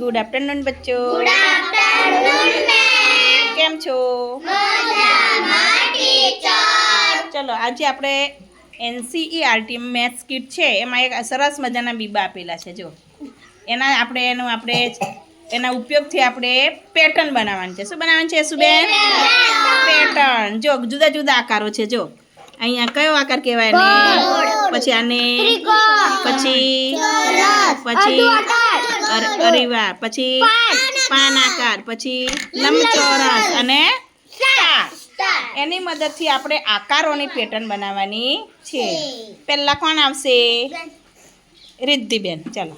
Good afternoon બચ્ચો. કેમ છો? ચલો આજે આપણે એનસીઈઆરટી મેથ્સ કીટ છે. એમાં એક સરસ મજાના બીબા આપેલા છે જો. એના આપણે એનું આપણે એના ઉપયોગથી આપણે પેટર્ન બનાવવાની છે. શું બનાવવાની છે સુબેન પેટર્ન જો જુદા જુદા આકારો છે જો. અહીંયા કયો આકાર કહેવાય ને? પછી આને પછી પછી અર- અરીવા પછી પાન આકાર પછી લંબચોરસ અને એની મદદથી આપણે આકારોની પેટર્ન બનાવવાની છે. પહેલાં કોણ આવશે? રિદ્ધિબેન. ચાલો.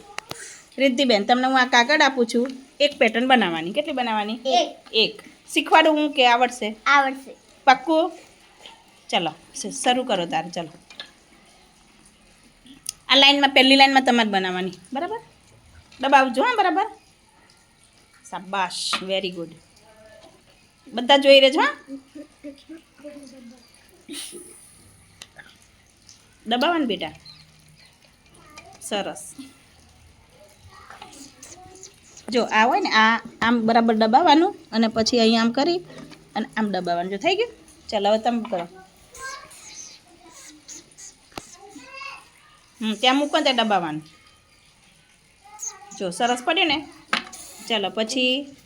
રિદ્ધિબેન તમને હું આ કાગળ આપું છું. એક પેટર્ન બનાવવાની. કેટલી બનાવવાની? એક. શીખવાડું હું કે આવડશે? આવડશે. પાક્કું? ચલો શરૂ કરો તારે. ચલો. આ લાઈનમાં પહેલી લાઈનમાં તમારે બનાવવાની. બરાબર? દબાવજો, હા, બરાબર. શાબાશ વેરી ગુડ બધા જોઈ રહેજો, હા. દબાવવાનું બેટા. સરસ. જો, આ હોય ને, આ આમ બરાબર દબાવવાનું અને પછી અહીં આમ કરી અને આમ દબાવવાનું. જો, થઈ ગયું? ચાલો, હવે તમે કરો. હમ, ત્યાં મૂકો ત્યાં દબાવવાનું. જો સરસ પડ્યું ને? ચાલો પછી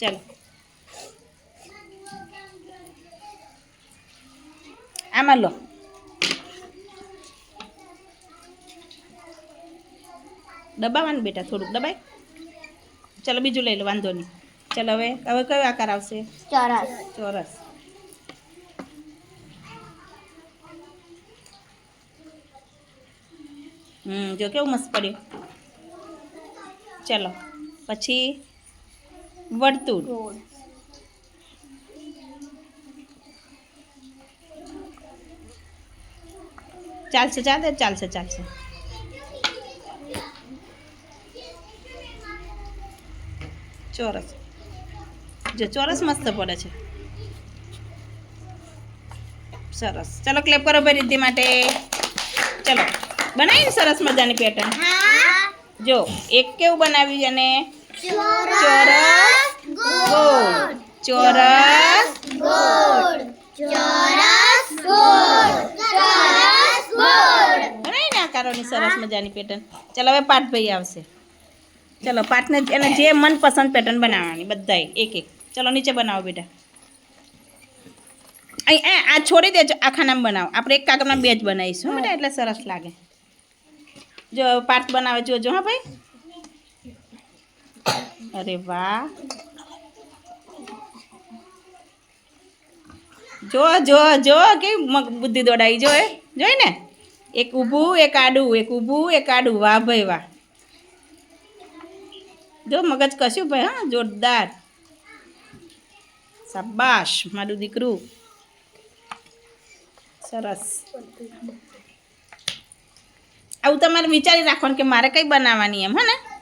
ચાલો. આમાં લો. દબાવવાનું બેટા થોડુંક દબાય. ચાલો બીજું લઈ લો વાંધો નહીં. ચાલો હવે હવે કયો આકાર આવશે? ચોરસ. ચોરસ. હમ જો કેવું મસ્ત પડ્યું. ચલો પછી વર્તુળ. ચાલશે ચાલશે ચાલશે ચાલશે. ચોરસ. જો ચોરસ મસ્ત પડે છે. સરસ. ચલો ક્લેપ કરો ભાઈ રિદ્ધિ માટે. ચલો. બનાવી સરસ મજાની પેટર્ન જો એક કેવું બનાવ્યું અને? ચોરસ ગોળ. ચોરસ ગોળ. ચોરસ ગોળ. ચોરસ ગોળ. બનાવી ને આકારોની સરસ મજાની પેટર્ન ચાલો હવે પાઠભાઈ આવશે. ચલો પાઠને એને જે મનપસંદ પેટર્ન બનાવવાની બધાય એક એક. ચલો નીચે બનાવો બેટા. અહીં આ આ છોડી દેજો આખા નામ બનાવો. આપણે એક કાગળમાં બે જ બનાવીશું બેટા એટલે સરસ લાગે. જો પાર્થ બનાવે જોજો હા, ભાઈ. અરે વાહ. જો જો જો કેવી બુદ્ધિ દોડાવી જો એ. જોઈ ને. એક ઊભું, એક આડું, એક ઊભું, એક આડું. વાહ, ભાઈ, વાહ. જો, મગજ કશું ભાઈ, હા, જોરદાર. શાબાશ, મારું દીકરું. સરસ. આવું તમારે વિચારી રાખવાનું કે મારે કઈ બનાવવાની એમ હે ને?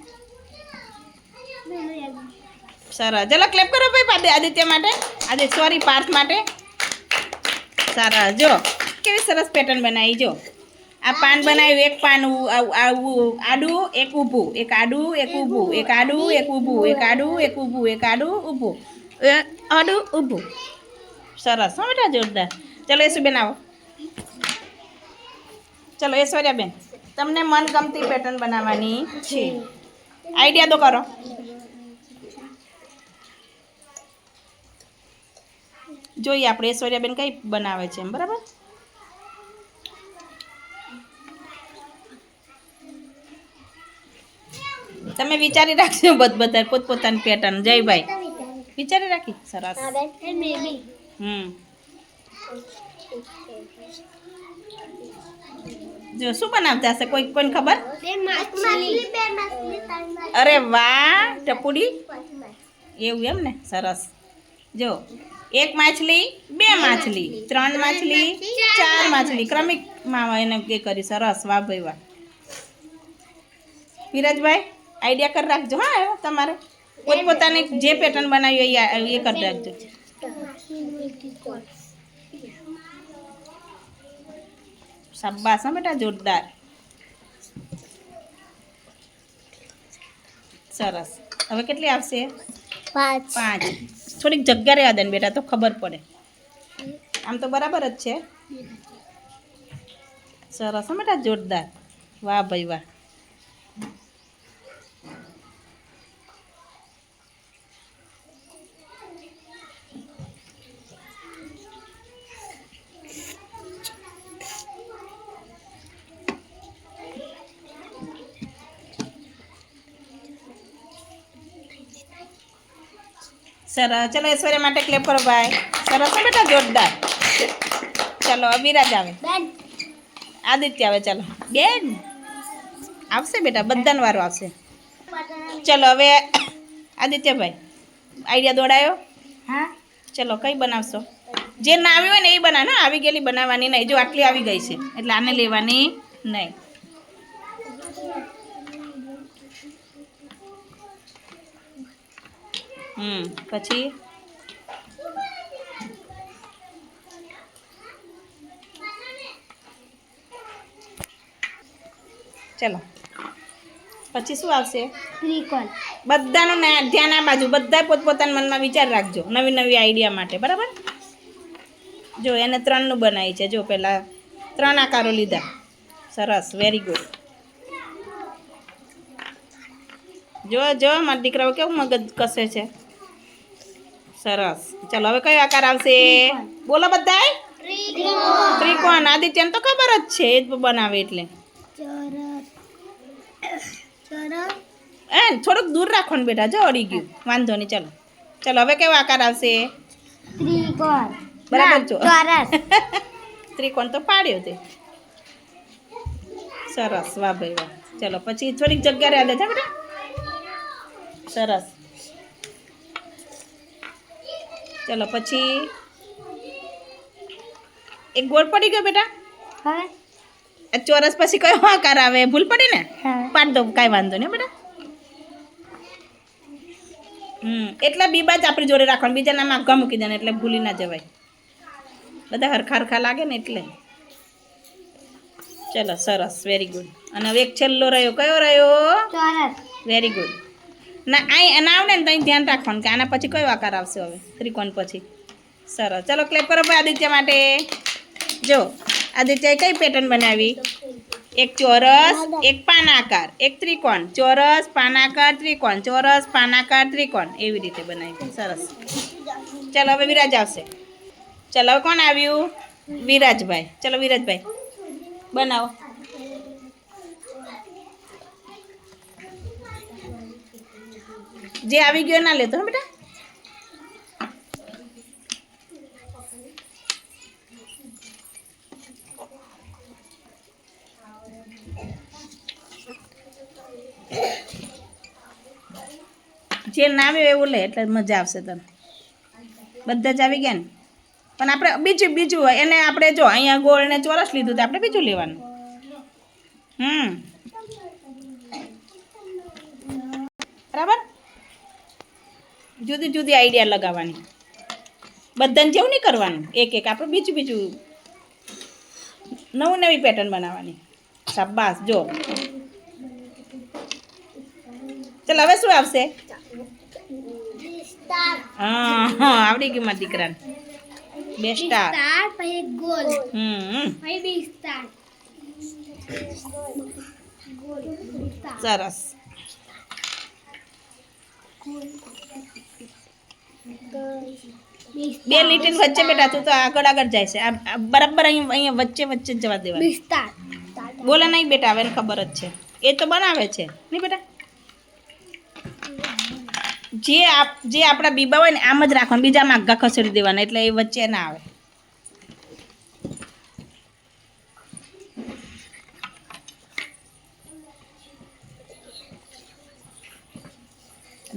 સરસ. ચલો ક્લેપ કરો ભાઈ પાદે આદિત્ય માટે. આજે સોરી પાર્થ માટે. સરસ. જો કેવી સરસ પેટર્ન બનાવી જો. આ પાન બનાવ્યું એક પાન આવું- આડું એક ઊભું. એક આડું એક ઊભું. એક આડું એક ઊભું. એક આડું એક ઊભું. એક આડું ઊભું. એ આડું ઊભું. સરસ. હા બેટા જોરદાર. ચલો યશુબેન આવો ચલો ઐશ્વર્યાબેન તમને મનગમતી પેટર્ન બનાવવાની. છે આઈડિયા તો કરો. જોઈએ આપણે ઐશ્વર્યાબેન કઈ બનાવે છે એમ બરાબર? તમે વિચારી રાખજો બધ બધા પોતપોતાની પેટર્ન જયભાઈ વિચારી રાખી. સરસ. હમ. જો શું બનાવતા હશે? કોઈ કોઈને ખબર? અરે વાહ ટપુડી. એવું એમ ને? સરસ. જો એક માછલી બે માછલી ત્રણ માછલી ચાર માછલી. ક્રમિકમાં એને એ કરી. સરસ વાહ ભાઈ વાહ. વિરાજભાઈ આઈડિયા કરી રાખજો. હા એવો તમારે. પોતપોતાને જે પેટર્ન બનાવી એ એ કરી રાખજો. શાબાશ હા બેટા જોરદાર. સરસ. હવે કેટલી આવશે? પાંચ. પાંચ. થોડીક જગ્યા રહેવા દે ને બેટા તો ખબર પડે. આમ તો બરાબર જ છે. સરસ. હા બેટા જોરદાર. વાહ ભાઈ વાહ. સરસ. ચલો ઐશ્વર્યા માટે ક્લેપ કરો ભાઈ. સરસ બેટા જોરદાર. ચલો અવિરાજ આવે. આદિત્ય આવે ચાલો. બેન. આવશે બેટા બધાનો વારો આવશે. ચલો હવે આદિત્યભાઈ આઈડિયા દોડાયો? હા. ચલો કઈ બનાવશો? જે ના આવી હોય ને એ બનાવે આવી ગયેલી બનાવવાની નહીં. જો આટલી આવી ગઈ છે એટલે આને લેવાની નહીં. હમ. પછી? ચલો. પછી શું આવશે? ત્રિકોણ. બધાનું ધ્યાન આ બાજુ. બધા પોતપોતાના મનમાં વિચાર રાખજો. નવી નવી આઈડિયા માટે. બરાબર? જો એને ત્રણનું બનાવી છે. જો પહેલાં ત્રણ આકારો લીધા. સરસ. વેરી ગુડ જો જો મારા દીકરાઓ કેવું મગજ કસે છે? સરસ. ચાલો, હવે કયો આકાર આવશે? બોલો બધા ત્રિકોણ. આદિત્યને તો ખબર જ છે, એ જ બનાવે એટલે. એ થોડુંક દૂર રાખો ને બેટા, જો અડી ગયું. વાંધો નહીં, ચાલો. ચાલો, હવે કેવો આકાર આવશે? ત્રિકોણ બરાબર છો? ત્રિકોણ તો પાડ્યો તે. સરસ, વાહ ભાઈ, વાહ. ચલો, પછી થોડીક જગ્યા રહ્યા છે બેટા. સરસ. ચલો પછી એક ગોળ પડી ગયો બેટા? હવે આ ચોરસ પછી કયો આકાર આવે? ભૂલ પડી ને? પાડ દો કાંઈ વાંધો નહીં બેટા. હમ એટલા બીબા જ આપણી જોડે રાખવાનું. બીજાના માગા મૂકી દેને એટલે ભૂલી ના જવાય. બધા હરખા હરખા લાગે ને એટલે. ચલો સરસ વેરી ગુડ અને હવે એક છેલ્લો રહ્યો. કયો રહ્યો? ચોરસ. વેરી ગુડ ના અહીં ના આવડે ને ત્યાં ધ્યાન રાખવાનું કે આના પછી કયો આકાર આવશે હવે? ત્રિકોણ પછી. સરસ. ચલો ક્લેપ કરો ભાઈ આદિત્ય માટે. જો, આદિત્યએ કઈ પેટર્ન બનાવી? એક ચોરસ, એક પાનાકાર, એક ત્રિકોણ. ચોરસ, પાનાકાર, ત્રિકોણ. ચોરસ, પાનાકાર, ત્રિકોણ. એવી રીતે બનાવી સરસ. ચલો, હવે વિરાજ આવશે. ચલો કોણ આવ્યું? વિરાજભાઈ. ચલો, વિરાજભાઈ. બનાવો. જે આવી ગયો ના લેતો બેટા. જે ના આવ્યો એવું લે, એટલે મજા આવશે તને. બધા જ આવી ગયા ને? પણ આપણે બીજું બીજું એને આપણે જો અહીંયા ગોળ ને ચોરસ લીધું તો આપણે બીજું લેવાનું. હમ બરાબર જુદી આઈડિયા લગાવવાની. બધાને જેવું નહીં કરવાનું. એક એક આપણે બીજું બીજું નવું નવી પેટર્ન બનાવવાની. શાબાસ જો. ચાલ હવે શું આવશે? હા હા આવડી ગયું મારા દીકરાને. બે સ્ટાર સ્ટાર પછી ગોલ હમ પછી બી સ્ટાર સરસ. બે લીટીન વચ્ચે બેટા તું તો આગળ આગળ જાય છે. આ બરાબર અહીંયા અહીંયા વચ્ચે વચ્ચે જવા દેવા બોલે નહીં બેટા હવે ખબર જ છે. એ તો બનાવે છે. નહીં બેટા? જે આપ જે આપણા બીબા હોય ને આમ જ રાખવાનું. બીજામાં આગા ખસેડી દેવાના એટલે એ વચ્ચે ના આવે.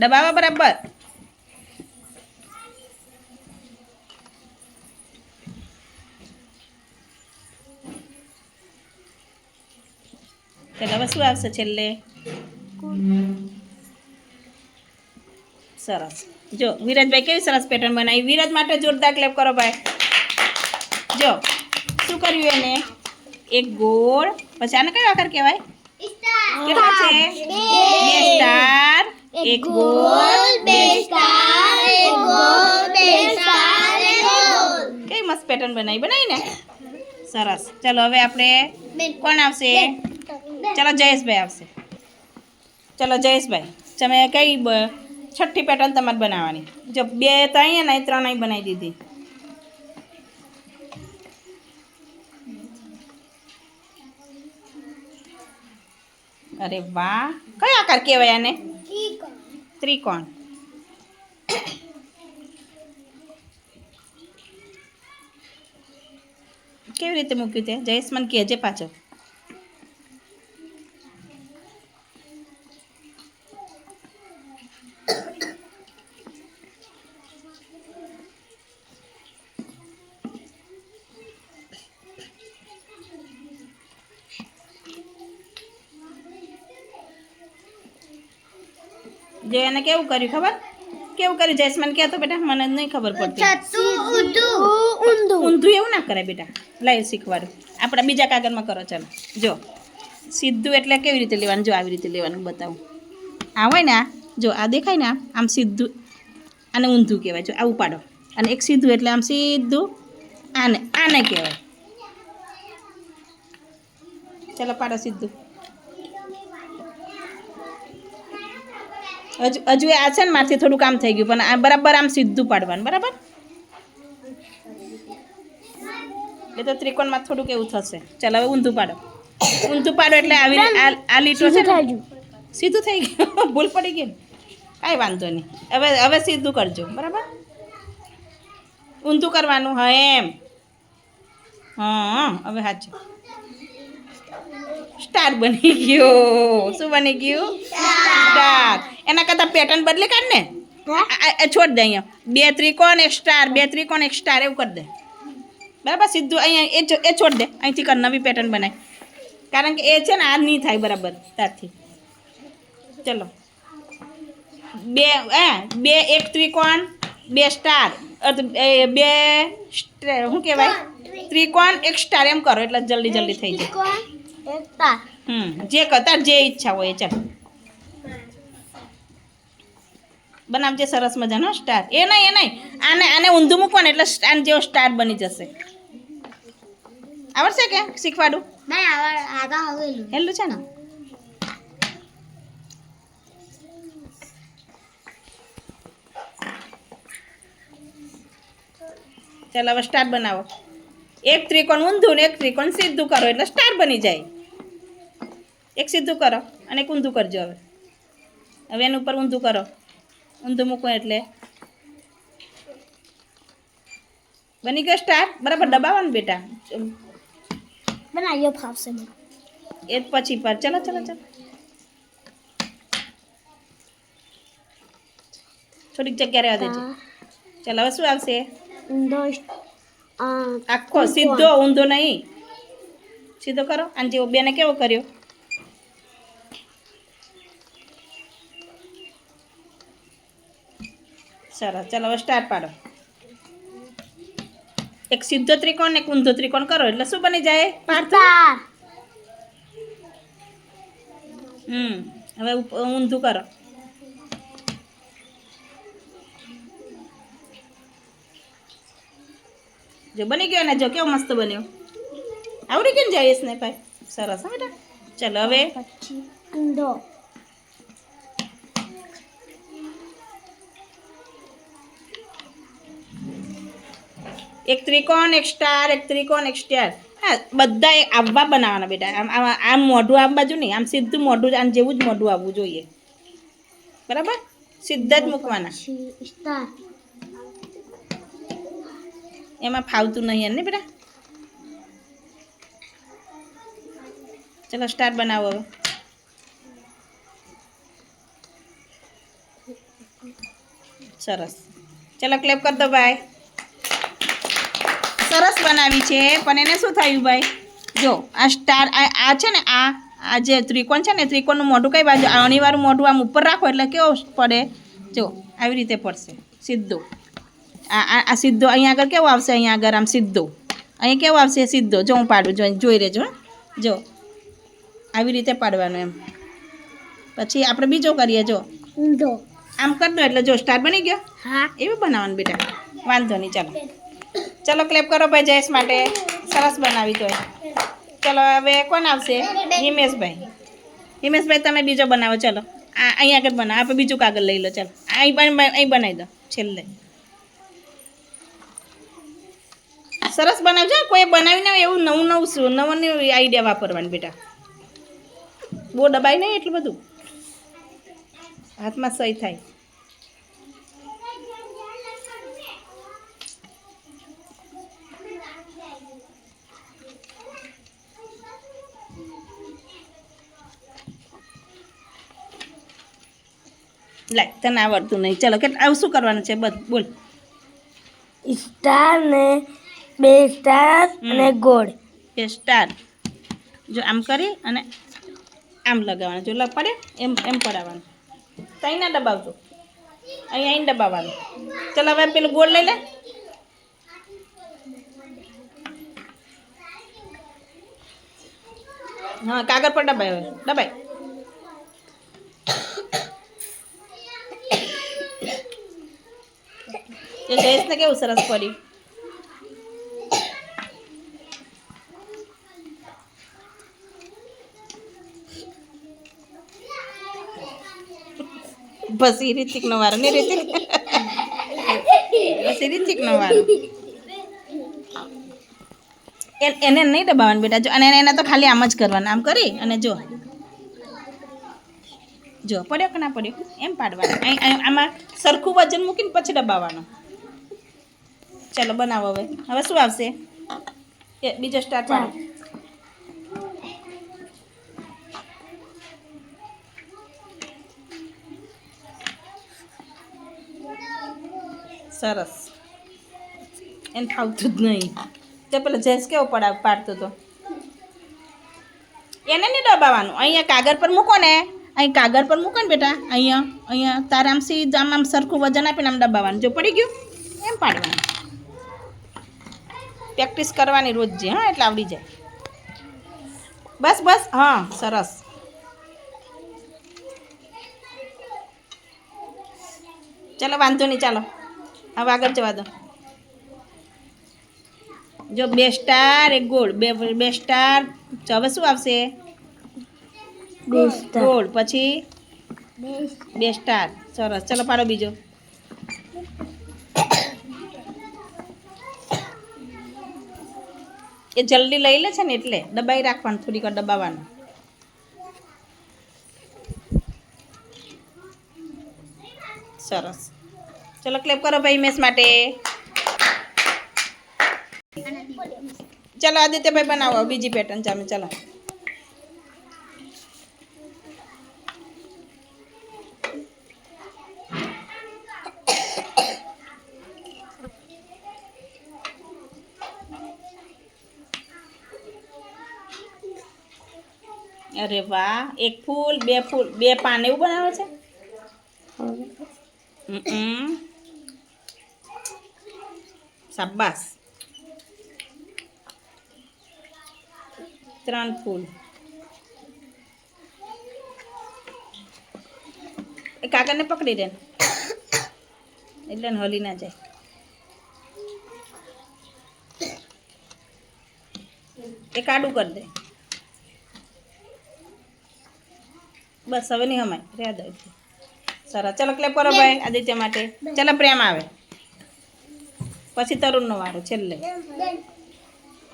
દબાવા બરાબર. આવશે છેલ્લે સરસ જો વિરાજભાઈ કેવી સરસ પેટર્ન બનાવી? વિરાજ માટે જોરદાર ક્લેપ કરો ભાઈ. જો શું કર્યું એને? એક ગોળ પછી આને કયો આકાર કહેવાય? કેટલા છે? બે સ્ટાર એક ગોળ બે સ્ટાર એક ગોળ બે સ્ટાર એક ગોળ. કઈ મસ્ત પેટર્ન બનાવી બનાવી ને સરસ. ચલો હવે આપણે કોણ આવશે? ચલો જયેશભાઈ આવશે ચલો જયેશભાઈ તમે કઈ બ- છઠ્ઠી પેટર્ન તમારે બનાવવાની। જો બે ત્રણ અને ત્રણ અહીં બનાવી દીધી। અરે વાહ, કયો આકાર કહેવાય આને? ત્રિકોણ. કેવી રીતે મૂક્યું તે? જયેશ મને કહેજે પાછો. જે એને કેવું કર્યું ખબર? કેવું કર્યું? જયસમાન મને કહેતો બેટા મને નહીં ખબર પડતી. ઊંધું. એવું ના કરે બેટા. લઈ શીખવાડું. આપણા બીજા કાગળમાં કરો ચાલો. જો. સીધું એટલે કેવી રીતે લેવાનું? જો આવી રીતે લેવાનું બતાવું. આ હોય ને આ? જો આ દેખાય ને આમ આમ સીધું આને ઊંધું કહેવાય. જો આવું પાડો અને એક સીધું એટલે આમ સીધું આને આને કહેવાય. ચાલો પાડો સીધું. હજુ હજુ આ છે ને મારથી થોડું કામ થઈ ગયું પણ આ બરાબર આમ સીધું પાડવાનું બરાબર? એ તો ત્રિકોણમાં થોડુંક એવું થશે. ચાલો હવે ઊંધું પાડો. ઊંધું પાડો એટલે આવી આ લીટો છે સીધું થઈ ગયું. ભૂલ પડી ગઈ ને. કાંઈ વાંધો નહીં. હવે હવે સીધું કરજો બરાબર? ઊંધું કરવાનું હા એમ. હા હવે સાચું સ્ટાર બની ગયો. શું બની ગયું? સ્ટાર. એના કરતાં પેટર્ન બદલી કાઢ ને. છોડ દે અહીંયા. બે ત્રિકોણ એક સ્ટાર. બે ત્રિકોણ એક સ્ટાર. એવું કરી દે. બરાબર? સીધું અહીંયા એ એ છોડ દે. અહીંથી કર નવી પેટર્ન બનાય. કારણ કે એ છે ને આ નહીં થાય બરાબર ત્યારથી. ચલો. બે હે? બે એક ત્રિકોણ બે સ્ટાર. બે શું કહેવાય? ત્રિકોણ. એક સ્ટાર. એમ કરો એટલે જલ્દી જલ્દી થઈ જાય. હમ જે કરતા જે ઈચ્છા હોય ચાલ. બનાવજે સરસ મજાનો સ્ટાર એ નહીં એ નહીં. આને આને ઊંધું મૂકવાનું ને એટલે સ્ટાર જેવો સ્ટાર બની જશે. આવડશે કે શીખવાડું? નહીં આવા આગા હવેલું હેલું છે ને? ચાલ હવે સ્ટાર બનાવો. એક ત્રિકોણ ઊંધું ને એક ત્રિકોણ સીધું કરો એટલે સ્ટાર બની જાય. એક સીધું કરો અને એક ઊંધું કરજો હવે. હવે એની ઉપર ઊંધું કરો. ઊંધું મૂકો એટલે. બની ગયો સ્ટાર બરાબર દબાવવાનું બેટા. બનાવ્યો ફાવશે એ પછી પર. ચલો ચલો ચલો. થોડીક જગ્યા રહેવા દેજો. ચાલો હવે શું આવશે? ઊંધો આખો સીધો ઊંધો નહીં. સીધો કરો. અને જેવો બેને કેવો કર્યો? સરસ. ચાલો હવે સ્ટાર્ટ પાડો. એક સીધો ત્રિકોણ ને એક ઊંધો ત્રિકોણ કરો. એટલે શું બની જાય? પાર્થો? હમ. હવે ઊંધું કરો. જો બની ગયો ને જો કેવો મસ્ત બન્યો. આવડી ને જયેશ ને ભાઈ? સરસ હા બેટા. ચલો હવે ઊંધો. એક ત્રિકોણ, એક સ્ટાર, એક ત્રિકોણ, એક સ્ટાર. હા બધા એ આવવા બનાવવાના બેટા. આમ આમ આમ મોઢું આમ બાજુ નહીં, આમ સીધું મોઢું જ, આમ જેવું જ મોઢું આવવું જોઈએ. બરાબર? સીધા જ મૂકવાના. પછી સ્ટાર એમાં ફાવતું નહીં ને બેટા? ચલો, સ્ટાર બનાવો હવે. સરસ. ચલો ક્લેપ કર દો ભાઈ સરસ બનાવી છે. પણ એને શું થયું ભાઈ? જો આ સ્ટાર આ છે ને આ આ જે ત્રિકોણ છે ને ત્રિકોણનું મોઢું કઈ બાજુ? અણીવાળું મોઢું આમ ઉપર રાખો એટલે કેવો પડે? જો આવી રીતે પડશે. સીધું. આ આ આ સીધો અહીંયા આગળ કેવો આવશે? અહીંયા આગળ આમ સીધો. અહીં કેવો આવશે? સીધો. જો હું પાડું જો જોઈ રહેજો જો આવી રીતે પાડવાનું એમ. પછી આપણે બીજો કરીએ જો. આમ કરી દો એટલે જો સ્ટાર બની ગયો? હા. એવું બનાવવાનું બેટા. વાંધો નહીં ચાલો. ચલો ક્લેપ કરો ભાઈ જયેશ માટે. સરસ બનાવી તો ચલો હવે કોણ આવશે? હિમેશભાઈ. હિમેશભાઈ, તમે બીજો બનાવો. ચલો. આ અહીં આગળ બનાવો. આપણે બીજું કાગળ લઈ લો. ચાલો. અહીં અહીં બનાવી દો. છેલ્લે. સરસ બનાવજો. કોઈ બનાવીને એવું નવું નવું શું, નવું નવું આઈડિયા વાપરવાનું બેટા. બહુ દબાઈ નહીં એટલું બધું? હાથમાં સહી થાય. લાય તને આવડતું નહીં. ચલો કે આવું શું કરવાનું છે? બધ બોલ. સ્ટાર ને બે સ્ટાર અને ગોળ. બે સ્ટાર. જો આમ કરી અને આમ લગાવવાનું. જો લગ પડે? એમ એમ પડાવવાનું. અહીં ના દબાવજો. અહીં અહીં દબાવવાનું. ચલો હવે પેલું ગોળ લઈ લે. હા કાગળ પર દબાય હવે. દબાય. એ જયેશને કેવું સરસ પડ્યું બસ એ રીતિકનો વારો ને રીતિક બસ એ રીતિકનો વારો એને નહીં દબાવવાનું બેટા જો અને એને તો ખાલી આમ જ કરવાનું આમ કરી અને જો જો પડ્યો કે ના પડ્યો એમ પાડવાનું આમાં સરખું વજન મૂકીને પછી દબાવવાનું ચાલો બનાવો હવે. હવે શું આવશે? એ બીજો સ્ટાર્ટ પાડો સરસ. એને ફાવતું જ નહીં. તે પેલો જેસ કેવો પડા પાડતો હતો એને નહીં દબાવવાનું. અહીંયા કાગળ પર મૂકો ને. અહીં કાગળ પર મૂકો ને બેટા. અહીંયા અહીંયા તારામસી આમ આમ સરખું વજન આપીને આમ દબાવવાનું. જો પડી ગયું? એમ પાડવાનું. પ્રેક્ટિસ કરવાની રોજ જે હા એટલે આવડી જાય. બસ બસ હા સરસ. ચાલો વાંધો નહીં ચાલો. હવે આગળ જવા દો. જો બે સ્ટાર એક ગોળ. બે બે સ્ટાર હવે શું આવશે? ગોળ. પછી? બે સ્ટાર. સરસ. ચલો પાડો બીજો. એ જલ્દી લઈ લે છે ને એટલે દબાઈ રાખવાનું, થોડીક વાર દબાવવાનું. સરસ. ચલો ક્લેપ કરો ભાઈ મેસ માટે. ચલો આદિત્યભાઈ બનાવો, બીજી પેટર્ન ચાલો, ચલો. અરે વાહ, એક ફૂલ, બે ફૂલ, બે પાન એવું બનાવે છે? શાબાસ ત્રણ ફૂલ. એ કાગળને પકડી દે એટલે હલી ના જાય. એ કાડું કરી દે. બસ હવે નહીં હમાય. રહ્યા દો સરસ ચાલો ક્લેપ કરો ભાઈ આદિત્ય માટે. ચાલો પ્રેમ આવે. પછી તરુણનો વારો છેલ્લે.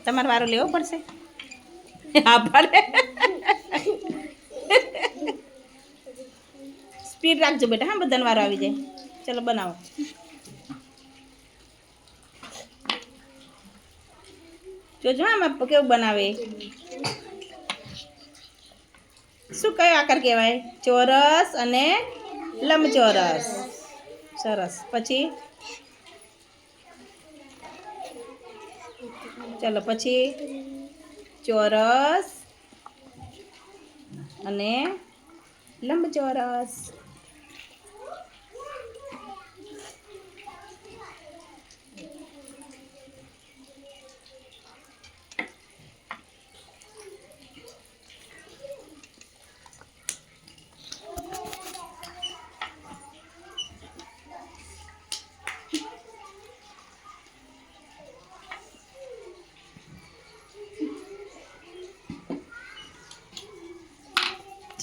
તમારે વારો લેવો પડશે? હા પડે. સ્પીડ રાખજો બેટા હા બધાનો વારો આવી જાય. ચાલો બનાવો. જોજો આમાં કેવું બનાવે. શું કયો આકાર કહેવાય? ચોરસ અને લંબચોરસ. સરસ. પછી? ચલો પછી? ચોરસ અને લંબચોરસ.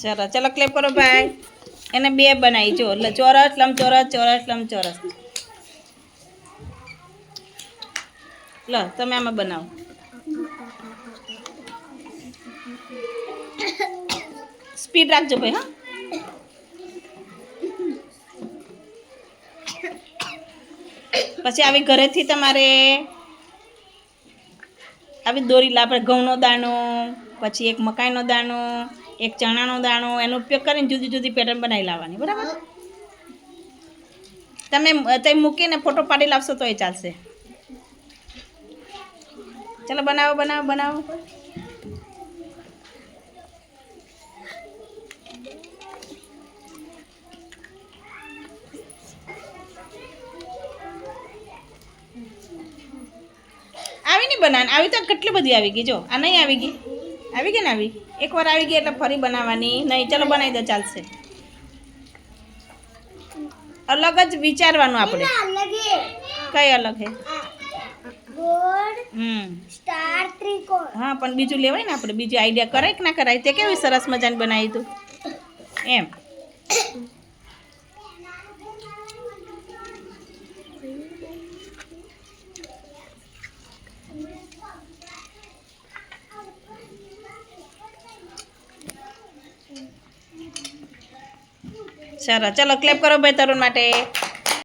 ચલો ચલો ક્લેપ કરો ભાઈ. એને બે બનાવી, જો એટલે ચોરસ, લંબચોરસ ચોરસ, લંબચોરસ. લો, તમે આમાં બનાવો. સ્પીડ રાખજો ભાઈ, હા. પછી આવી ઘરેથી તમારે આવી દોરી આપણે ઘઉંનો દાણો, પછી એક મકાઈનો દાણો એક ચણાનો દાણો એનો ઉપયોગ કરીને જુદી જુદી પેટર્ન બનાવી લાવવાની બરાબર? તમે તે મૂકીને ફોટો પાડી લાવશો તો એ ચાલશે. ચાલો બનાવો બનાવો બનાવો. આવી નહીં બનાવવાની? આવી તો કેટલી બધી આવી ગઈ જો. આ નહીં આવી ગઈ? આવી ગઈ ને આવી? એકવાર આવી ગઈ એટલે ફરી બનાવવાની. નહીં ચલો બનાવી દો ચાલશે. અલગ જ વિચારવાનું આપણે. કઈ અલગ હે? હમ. હા પણ બીજું લેવાય ને આપણે. બીજું આઈડિયા કરાય કે ના કરાય? તે કેવી સરસ મજાની બનાવી તું? એમ. સરસ ચલો ક્લેપ કરો ભાઈ તરુણ માટે.